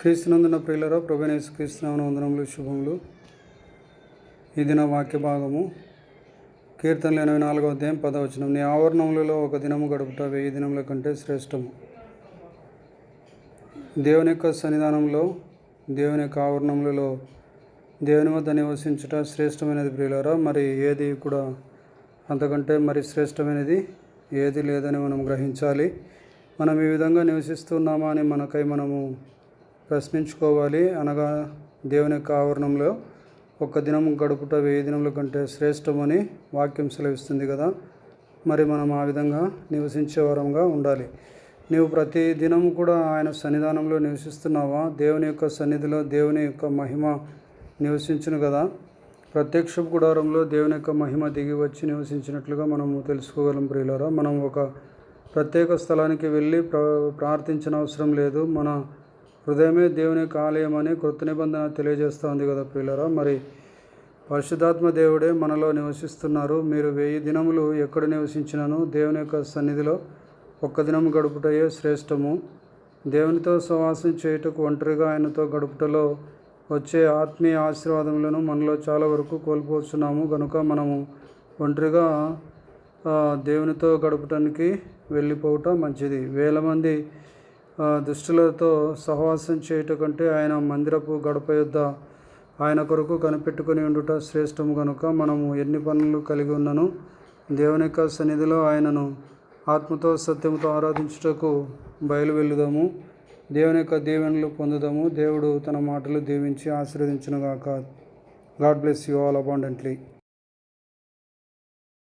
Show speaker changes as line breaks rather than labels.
క్రీస్తునందున ప్రియులరా ప్రభనేసు క్రీస్తునామన వందనములు శుభములు. ఈ దిన వాక్య భాగము కీర్తనలు ఎనభై నాలుగో అధ్యాయం పదవచనం నీ ఆవరణములలో ఒక దినము గడుపుట వెయ్యి దినముల కంటే శ్రేష్టము. దేవుని యొక్క సన్నిధానంలో దేవుని యొక్క ఆవరణములలో దేవుని వద్ద నివసించుట శ్రేష్టమైనది ప్రియులరా. మరి ఏది కూడా అంతకంటే మరి శ్రేష్టమైనది ఏది లేదని మనం గ్రహించాలి. మనం ఈ విధంగా నివసిస్తున్నామా అని మనకై మనము ప్రశ్నించుకోవాలి. అనగా దేవుని యొక్క ఆవరణంలో ఒక్క దినం గడుపుట వెయ్యి దినముల కంటే శ్రేష్టమని వాక్యం సెలవిస్తుంది కదా. మరి మనం ఆ విధంగా నివసించే వారంగా ఉండాలి. నీవు ప్రతి దినం కూడా ఆయన సన్నిధానంలో నివసిస్తున్నావా? దేవుని యొక్క సన్నిధిలో దేవుని యొక్క మహిమ నివసించును కదా. ప్రత్యక్ష గుడారంలో దేవుని యొక్క మహిమ దిగి వచ్చి నివసించినట్లుగా మనము తెలుసుకోగలం ప్రియులరా. మనం ఒక ప్రత్యేక స్థలానికి వెళ్ళి ప్ర ప్రార్థించిన అవసరం లేదు. మన హృదయమే దేవుని యొక్క ఆలయం అని కృత నిబంధన తెలియజేస్తోంది కదా పిల్లరా మరి పరిశుద్ధాత్మ దేవుడే మనలో నివసిస్తున్నారు. మీరు వెయ్యి దినములు ఎక్కడ నివసించినను? దేవుని యొక్క సన్నిధిలో ఒక్క దినం గడుపుటయే శ్రేష్టము. దేవునితో సవాసం చేయుటకు ఒంటరిగా ఆయనతో గడుపుటలో వచ్చే ఆత్మీయ ఆశీర్వాదములను మనలో చాలా వరకు కోల్పోతున్నాము కనుక మనము ఒంటరిగా దేవునితో గడపటానికి వెళ్ళిపోవటం మంచిది. వేల మంది దుష్టులతో సహవాసం చేయుట కంటే ఆయన మందిరపు గడప యొద్ద ఆయన కొరకు కనిపెట్టుకుని ఉండుట శ్రేష్టము కనుక మనము ఎన్ని పనులు కలిగి ఉన్నను? దేవుని యొక్క సన్నిధిలో ఆయనను ఆత్మతో సత్యముతో ఆరాధించుటకు బయలు వెళ్ళుదాము దేవుని యొక్క దీవెనలు పొందుదాము. దేవుడు తన మాటలు దీవించి ఆశీర్వదించునుగాక. God bless you all abundantly.